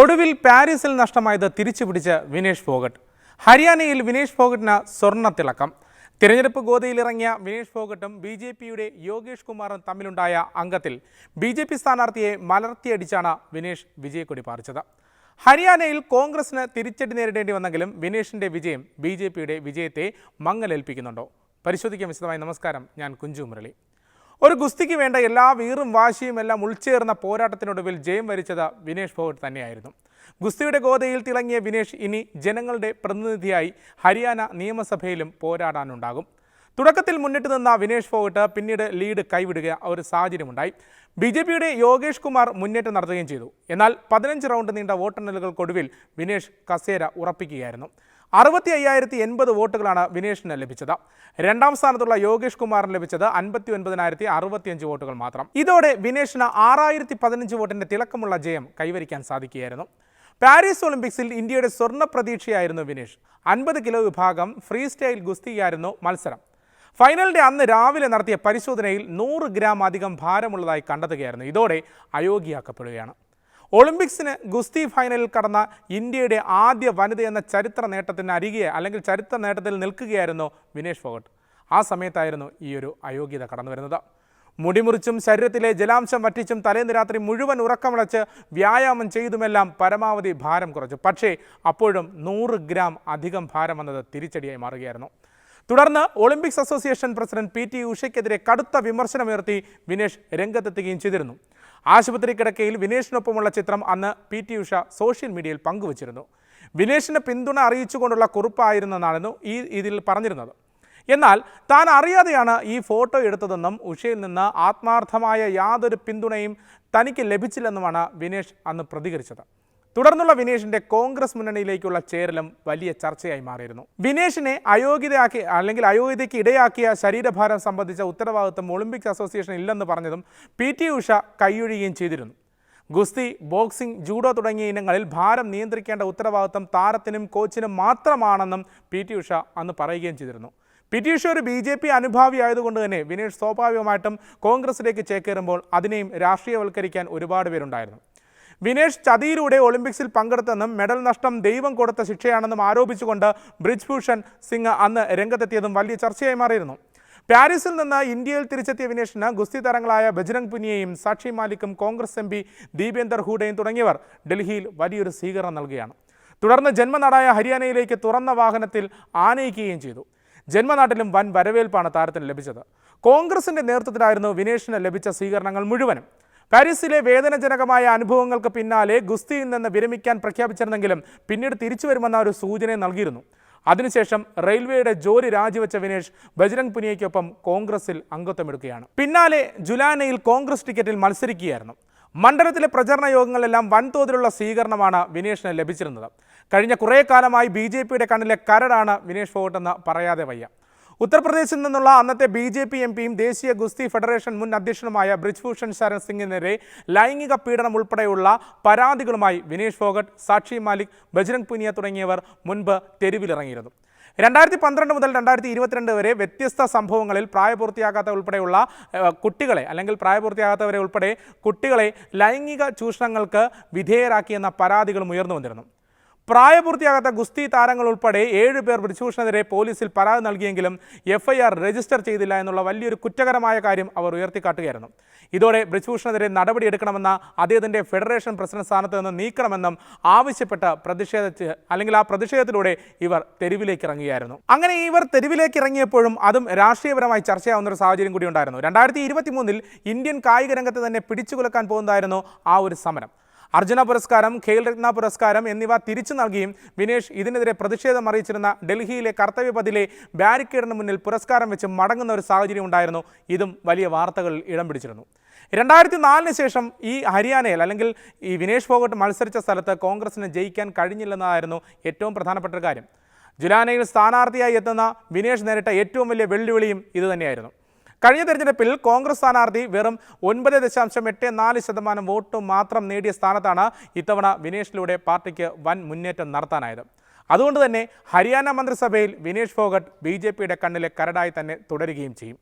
ഒടുവിൽ പാരീസിൽ നഷ്ടമായത് തിരിച്ചുപിടിച്ച് വിനേഷ് ഫോഗട്ട്. ഹരിയാനയിൽ വിനേഷ് ഫോഗട്ടിന് സ്വർണത്തിളക്കം തിരഞ്ഞെടുപ്പ് ഗോതയിലിറങ്ങിയ വിനേഷ് ഫോഗട്ടും ബി ജെ പിയുടെ യോഗേഷ് കുമാറും തമ്മിലുണ്ടായ അംഗത്തിൽ ബി ജെ പി സ്ഥാനാർത്ഥിയെ മലർത്തിയടിച്ചാണ് വിനേഷ് വിജയക്കൊടി പാറിച്ചത്. ഹരിയാനയിൽ കോൺഗ്രസിന് തിരിച്ചടി നേരിടേണ്ടി വന്നെങ്കിലും വിനേഷിന്റെ വിജയം ബി ജെ പിയുടെ വിജയത്തെ മങ്ങലേൽപ്പിക്കുന്നുണ്ടോ? പരിശോധിക്കാൻ വിശദമായി. നമസ്കാരം. ഞാൻ കുഞ്ചു മുരളി. ഒരു ഗുസ്തിക്ക് വേണ്ട എല്ലാ വീറും വാശിയും എല്ലാം ഉൾച്ചേർന്ന പോരാട്ടത്തിനൊടുവിൽ ജയം വരിച്ചത് വിനേഷ് ഫോഗട്ട് തന്നെയായിരുന്നു. ഗുസ്തിയുടെ ഗോതയിൽ തിളങ്ങിയ വിനേഷ് ഇനി ജനങ്ങളുടെ പ്രതിനിധിയായി ഹരിയാന നിയമസഭയിലും പോരാടാനുണ്ടാകും. തുടക്കത്തിൽ മുന്നിട്ട് നിന്ന വിനേഷ് ഫോഗട്ട് പിന്നീട് ലീഡ് കൈവിടുക ഒരു സാഹചര്യമുണ്ടായി. ബി ജെ പിയുടെ യോഗേഷ് കുമാർ മുന്നേറ്റം നടത്തുകയും ചെയ്തു. എന്നാൽ പതിനഞ്ച് റൗണ്ട് നീണ്ട വോട്ടെണ്ണലുകൾക്കൊടുവിൽ വിനേഷ് കസേര ഉറപ്പിക്കുകയായിരുന്നു. അറുപത്തി അയ്യായിരത്തി എൺപത് വോട്ടുകളാണ് വിനേഷിന് ലഭിച്ചത്. രണ്ടാം സ്ഥാനത്തുള്ള യോഗേഷ് കുമാറിന് ലഭിച്ചത് അൻപത്തി ഒൻപതിനായിരത്തി അറുപത്തിയഞ്ച് വോട്ടുകൾ മാത്രം. ഇതോടെ വിനേഷിന് ആറായിരത്തി പതിനഞ്ച് വോട്ടിന്റെ തിളക്കമുള്ള ജയം കൈവരിക്കാൻ സാധിക്കുകയായിരുന്നു. പാരീസ് ഒളിമ്പിക്സിൽ ഇന്ത്യയുടെ സ്വർണ പ്രതീക്ഷയായിരുന്നു വിനേഷ്. അൻപത് കിലോ വിഭാഗം ഫ്രീ സ്റ്റൈൽ ഗുസ്തിയായിരുന്നു മത്സരം. ഫൈനലിന്റെ അന്ന് രാവിലെ നടത്തിയ പരിശോധനയിൽ നൂറ് ഗ്രാം അധികം ഭാരമുള്ളതായി കണ്ടെത്തുകയായിരുന്നു. ഇതോടെ അയോഗ്യയാക്കപ്പെടുകയാണ്. ഒളിമ്പിക്സിന് ഗുസ്തി ഫൈനലിൽ കടന്ന ഇന്ത്യയുടെ ആദ്യ വനിത എന്ന ചരിത്ര നേട്ടത്തിന് അരികെ അല്ലെങ്കിൽ ചരിത്ര നേട്ടത്തിൽ നിൽക്കുകയായിരുന്നു വിനേഷ് ഫോഗട്ട്. ആ സമയത്തായിരുന്നു ഈ ഒരു അയോഗ്യത കടന്നു വരുന്നത്. മുടിമുറിച്ചും ശരീരത്തിലെ ജലാംശം വറ്റിച്ചും തലേന്ന് രാത്രി മുഴുവൻ ഉറക്കമിളച്ച് വ്യായാമം ചെയ്തുമെല്ലാം പരമാവധി ഭാരം കുറച്ചു. പക്ഷേ അപ്പോഴും നൂറ് ഗ്രാം അധികം ഭാരം വന്നത് തിരിച്ചടിയായി മാറുകയായിരുന്നു. തുടർന്ന് Olympics association president P T ഉഷയ്ക്കെതിരെ കടുത്ത വിമർശനമുയർത്തി വിനേഷ് രംഗത്തെത്തുകയും ചെയ്തിരുന്നു. ആശുപത്രി കിടക്കയിൽ വിനേഷിനൊപ്പമുള്ള ചിത്രം അന്ന് പി ടി ഉഷ സോഷ്യൽ മീഡിയയിൽ പങ്കുവച്ചിരുന്നു. വിനേഷിന് പിന്തുണ അറിയിച്ചുകൊണ്ടുള്ള കുറിപ്പായിരുന്നെന്നായിരുന്നു ഈ ഇതിൽ പറഞ്ഞിരുന്നത്. എന്നാൽ താൻ അറിയാതെയാണ് ഈ ഫോട്ടോ എടുത്തതെന്നും ഉഷയിൽ നിന്ന് ആത്മാർത്ഥമായ യാതൊരു പിന്തുണയും തനിക്ക് ലഭിച്ചില്ലെന്നുമാണ് വിനേഷ് അന്ന് പ്രതികരിച്ചത്. തുടർന്നുള്ള വിനേഷിന്റെ കോൺഗ്രസ് മുന്നണിയിലേക്കുള്ള ചേരലും വലിയ ചർച്ചയായി മാറിയിരുന്നു. വിനേഷിനെ അയോഗ്യതയാക്കി അല്ലെങ്കിൽ അയോഗ്യതയ്ക്ക് ഇടയാക്കിയ ശരീരഭാരം സംബന്ധിച്ച ഉത്തരവാദിത്വം ഒളിമ്പിക്സ് അസോസിയേഷൻ ഇല്ലെന്ന് പറഞ്ഞതും പി ടി ഉഷ കൈയൊഴിയുകയും ചെയ്തിരുന്നു. ഗുസ്തി ബോക്സിംഗ് ജൂഡോ തുടങ്ങിയ ഇനങ്ങളിൽ ഭാരം നിയന്ത്രിക്കേണ്ട ഉത്തരവാദിത്വം താരത്തിനും കോച്ചിനും മാത്രമാണെന്നും പി ടി ഉഷ അന്ന് പറയുകയും ചെയ്തിരുന്നു. പി ടി ഉഷ ഒരു ബി ജെ പി അനുഭാവി ആയതുകൊണ്ട് തന്നെ വിനേഷ് സ്വാഭാവികമായിട്ടും കോൺഗ്രസിലേക്ക് ചേക്കേറുമ്പോൾ അതിനെയും രാഷ്ട്രീയവൽക്കരിക്കാൻ ഒരുപാട് പേരുണ്ടായിരുന്നു. വിനേഷ് ചതിയിലൂടെ ഒളിമ്പിക്സിൽ പങ്കെടുത്തെന്നും മെഡൽ നഷ്ടം ദൈവം കൊടുത്ത ശിക്ഷയാണെന്നും ആരോപിച്ചുകൊണ്ട് ബ്രിജ്ഭൂഷൺ സിംഗ് അന്ന് രംഗത്തെത്തിയതും വലിയ ചർച്ചയായി മാറിയിരുന്നു. പാരീസിൽ നിന്ന് ഇന്ത്യയിൽ തിരിച്ചെത്തിയ വിനേഷിന് ഗുസ്തി താരങ്ങളായ ബജ്രംഗ് പുനിയയും സാക്ഷി മാലിക്കും കോൺഗ്രസ് എം പി ദീപേന്ദർ ഹൂഡയും തുടങ്ങിയവർ ഡൽഹിയിൽ വലിയൊരു സ്വീകരണം നൽകുകയാണ്. തുടർന്ന് ജന്മനാടായ ഹരിയാനയിലേക്ക് തുറന്ന വാഹനത്തിൽ ആനയിക്കുകയും ചെയ്തു. ജന്മനാട്ടിലും വൻ വരവേൽപ്പാണ് താരത്തിന് ലഭിച്ചത്. കോൺഗ്രസിന്റെ നേതൃത്വത്തിലായിരുന്നു വിനേഷിന് ലഭിച്ച സ്വീകരണങ്ങൾ മുഴുവനും. പാരീസിലെ വേദനജനകമായ അനുഭവങ്ങൾക്ക് പിന്നാലെ ഗുസ്തിയിൽ നിന്ന് വിരമിക്കാൻ പ്രഖ്യാപിച്ചിരുന്നെങ്കിലും പിന്നീട് തിരിച്ചു വരുമെന്ന ഒരു സൂചന നൽകിയിരുന്നു. അതിനുശേഷം റെയിൽവേയുടെ ജോലി രാജിവെച്ച വിനേഷ് ബജ്രംഗ് പുനിയയ്ക്കൊപ്പം കോൺഗ്രസിൽ അംഗത്വമെടുക്കുകയാണ്. പിന്നാലെ ജുലാനയിൽ കോൺഗ്രസ് ടിക്കറ്റിൽ മത്സരിക്കുകയായിരുന്നു. മണ്ഡലത്തിലെ പ്രചരണ യോഗങ്ങളെല്ലാം വൻതോതിലുള്ള സ്വീകരണമാണ് വിനേഷിന് ലഭിച്ചിരുന്നത്. കഴിഞ്ഞ കുറേ കാലമായി ബി കണ്ണിലെ കരടാണ് വിനേഷ് ഫോഗട്ടെന്ന് പറയാതെ വയ്യ. ഉത്തർപ്രദേശിൽ നിന്നുള്ള അന്നത്തെ ബി ജെ പി എം പിയും ദേശീയ ഗുസ്തി ഫെഡറേഷൻ മുൻ അധ്യക്ഷനുമായ ബ്രിജ്ഭൂഷൺ ശരൺ സിംഗിനെതിരെ ലൈംഗിക പീഡനം ഉൾപ്പെടെയുള്ള പരാതികളുമായി വിനേഷ് ഫോഗട്ട് സാക്ഷി മാലിക് ബജ്രംഗ് പുനിയ തുടങ്ങിയവർ മുൻപ് തെരുവിലിറങ്ങിയിരുന്നു. രണ്ടായിരത്തി പന്ത്രണ്ട് മുതൽ രണ്ടായിരത്തി ഇരുപത്തിരണ്ട് വരെ വ്യത്യസ്ത സംഭവങ്ങളിൽ പ്രായപൂർത്തിയാകാത്ത ഉൾപ്പെടെയുള്ള കുട്ടികളെ അല്ലെങ്കിൽ പ്രായപൂർത്തിയാകാത്തവരെ ഉൾപ്പെടെ കുട്ടികളെ ലൈംഗിക ചൂഷണങ്ങൾക്ക് വിധേയരാക്കിയെന്ന പരാതികളും ഉയർന്നു വന്നിരുന്നു. പ്രായപൂർത്തിയാകാത്ത ഗുസ്തി താരങ്ങൾ ഉൾപ്പെടെ ഏഴ് പേർ ബ്രിജുഭൂഷണെതിരെ പോലീസിൽ പരാതി നൽകിയെങ്കിലും എഫ് ഐ ആർ രജിസ്റ്റർ ചെയ്തില്ല എന്നുള്ള വലിയൊരു കുറ്റകരമായ കാര്യം അവർ ഉയർത്തിക്കാട്ടുകയായിരുന്നു. ഇതോടെ ബ്രിജുഭൂഷണെതിരെ നടപടിയെടുക്കണമെന്ന അദ്ദേഹത്തിന്റെ ഫെഡറേഷൻ പ്രസിഡന്റ് സ്ഥാനത്ത് നിന്ന് നീക്കണമെന്നും ആവശ്യപ്പെട്ട് പ്രതിഷേധിച്ച് അല്ലെങ്കിൽ ആ പ്രതിഷേധത്തിലൂടെ ഇവർ തെരുവിലേക്ക് ഇറങ്ങുകയായിരുന്നു അങ്ങനെ ഇവർ തെരുവിലേക്ക് ഇറങ്ങിയപ്പോഴും അതും രാഷ്ട്രീയപരമായി ചർച്ചയാവുന്ന ഒരു സാഹചര്യം കൂടി ഉണ്ടായിരുന്നു. രണ്ടായിരത്തി ഇരുപത്തി മൂന്നിൽ ഇന്ത്യൻ കായിക രംഗത്ത് തന്നെ പിടിച്ചുകുലക്കാൻ പോകുന്നതായിരുന്നു ആ ഒരു സമരം. അർജുന പുരസ്കാരം ഖേൽ രത്ന പുരസ്കാരം എന്നിവ തിരിച്ചു നൽകിയും വിനേഷ് ഇതിനെതിരെ പ്രതിഷേധം അറിയിച്ചിരുന്ന ഡൽഹിയിലെ കർത്തവ്യപഥിലെ ബാരിക്കേഡിന് മുന്നിൽ പുരസ്കാരം വെച്ച് മടങ്ങുന്ന ഒരു സാഹചര്യം ഉണ്ടായിരുന്നു. ഇതും വലിയ വാർത്തകളിൽ ഇടം പിടിച്ചിരുന്നു. രണ്ടായിരത്തി നാലിന് ശേഷം ഈ ഹരിയാനയിൽ അല്ലെങ്കിൽ ഈ വിനേഷ് ഫോഗട്ട് മത്സരിച്ച സ്ഥലത്ത് കോൺഗ്രസിന് ജയിക്കാൻ കഴിഞ്ഞില്ലെന്നതായിരുന്നു ഏറ്റവും പ്രധാനപ്പെട്ട കാര്യം. ജുലാനയിൽ സ്ഥാനാർത്ഥിയായി എത്തുന്ന വിനേഷ് നേരിട്ട ഏറ്റവും വലിയ വെല്ലുവിളിയും ഇതുതന്നെയായിരുന്നു കഴിഞ്ഞ തെരഞ്ഞെടുപ്പിൽ കോൺഗ്രസ് സ്ഥാനാർത്ഥി വെറും ഒൻപത് ദശാംശം എട്ട് നാല് ശതമാനം വോട്ട് മാത്രം നേടിയ സ്ഥാനത്താണ് ഇത്തവണ വിനേഷിലൂടെ പാർട്ടിക്ക് വൻ മുന്നേറ്റം നടത്താനായത്. അതുകൊണ്ട് തന്നെ ഹരിയാന മന്ത്രിസഭയിൽ വിനേഷ് ഫോഗട്ട് ബി കണ്ണിലെ കരടായി തന്നെ തുടരുകയും ചെയ്യും.